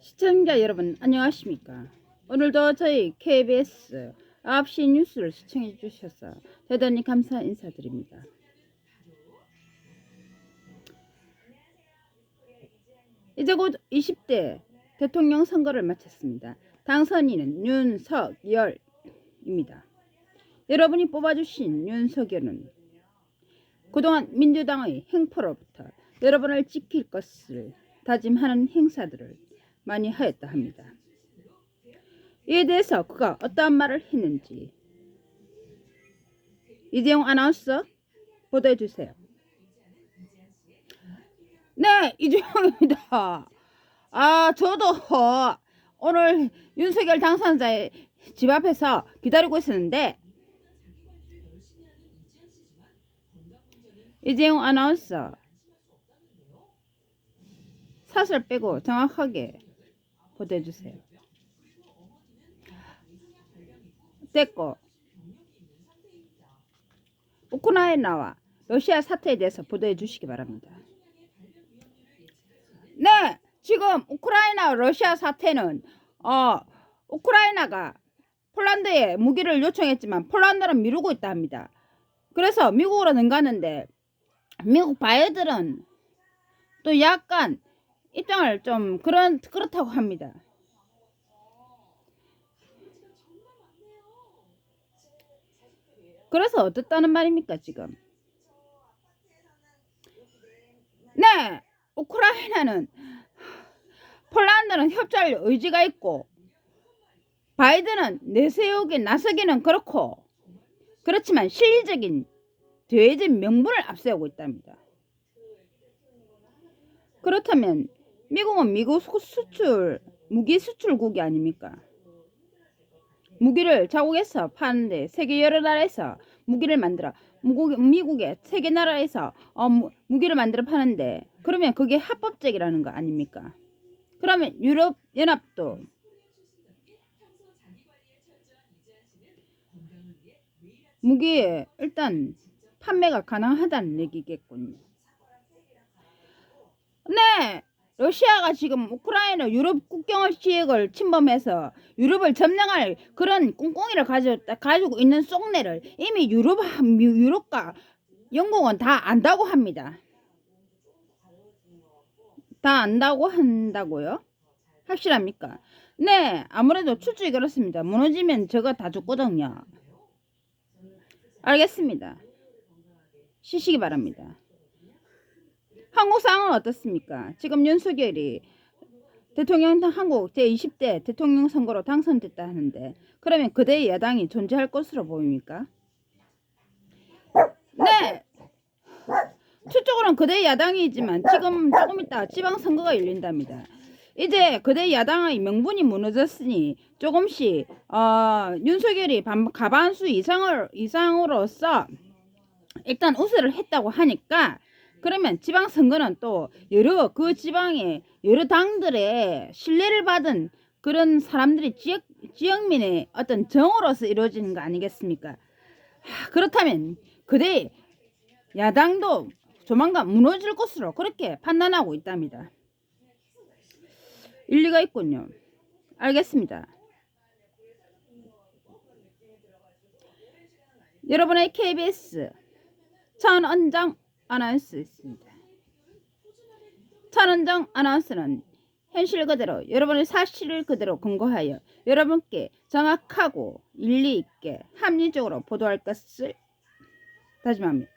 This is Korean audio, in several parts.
시청자 여러분 안녕하십니까? 오늘도 저희 KBS 9시 뉴스를 시청해 주셔서 대단히 감사 인사드립니다. 이제 곧 20대 대통령 선거를 마쳤습니다. 당선인은 윤석열입니다. 여러분이 뽑아주신 윤석열은 그동안 민주당의 행포로부터 여러분을 지킬 것을 다짐하는 행사들을 많이 하였다 합니다. 이에 대해서 그가 어떠한 말을 했는지 이재용 아나운서 보도해 주세요. 네, 이재용입니다. 아, 저도 오늘 윤석열 당선자의 집 앞에서 기다리고 있었는데 이재용 아나운서 사설 빼고 정확하게 보도해 주세요. 됐고 우크라이나와 러시아 사태에 대해서 보도해 주시기 바랍니다. 네, 지금 우크라이나 러시아 사태는 어 우크라이나가 폴란드에 무기를 요청했지만 폴란드는 미루고 있다 합니다. 그래서 미국으로 넘가는데 미국 바이들은 또 약간 입장을 좀 그런 그렇다고 합니다. 그래서 어떻다는 말입니까 지금? 네, 우크라이나는 폴란드는 협조할 의지가 있고 바이든은 내세우기 나서기는 그렇고 그렇지만 실질적인 대외적 명분을 앞세우고 있답니다. 그렇다면 미국은 미국 수출 무기 수출국이 아닙니까? 무기를 자국에서 파는데 세계 여러 나라에서 무기를 만들어 미국, 미국의 세계 나라에서 어, 무, 무기를 만들어 파는데 그러면 그게 합법적이라는 거 아닙니까? 그러면 유럽 연합도 무기 일단 판매가 가능하다는 얘기겠군요. 네, 러시아가 지금 우크라이나 유럽 국경 지역을 침범해서 유럽을 점령할 그런 꿍꿍이를 가져, 가지고 있는 속내를 이미 유럽, 유럽과 영국은 다 안다고 합니다. 다 안다고 한다고요? 확실합니까? 네, 아무래도 추측이 그렇습니다. 무너지면 저거 다 죽거든요. 알겠습니다. 쉬시기 바랍니다. 한국 상황은 어떻습니까? 지금 윤석열이 대통령 한국 제20대 대통령 선거로 당선됐다 하는데 그러면 그대의 야당이 존재할 것으로 보입니까? 네. 추적으로는 그대의 야당이지만 지금 조금 있다 지방선거가 열린답니다. 이제 그대 야당의 명분이 무너졌으니 조금씩 어, 윤석열이 반, 가반수 이상을 이상으로서 일단 우세를 했다고 하니까 그러면 지방선거는 또 여러 그 지방의 여러 당들의 신뢰를 받은 그런 사람들이 지역 지역민의 어떤 정으로서 이루어지는 거 아니겠습니까? 하, 그렇다면 그대 야당도 조만간 무너질 것으로 그렇게 판단하고 있답니다. 일리가 있군요. 알겠습니다. 여러분의 KBS 천원장 아나운스 있습니다. 천원장 아나운스는 현실 그대로 여러분의 사실을 그대로 근거하여 여러분께 정확하고 일리 있게 합리적으로 보도할 것을 다짐합니다.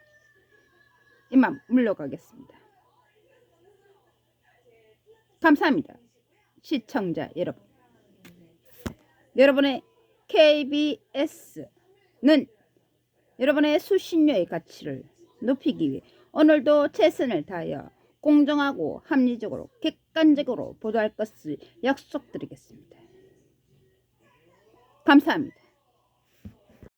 이만 물러가겠습니다. 감사합니다. 시청자 여러분. 여러분의 KBS는 여러분의 수신료의 가치를 높이기 위해 오늘도 최선을 다하여 공정하고 합리적으로 객관적으로 보도할 것을 약속드리겠습니다. 감사합니다.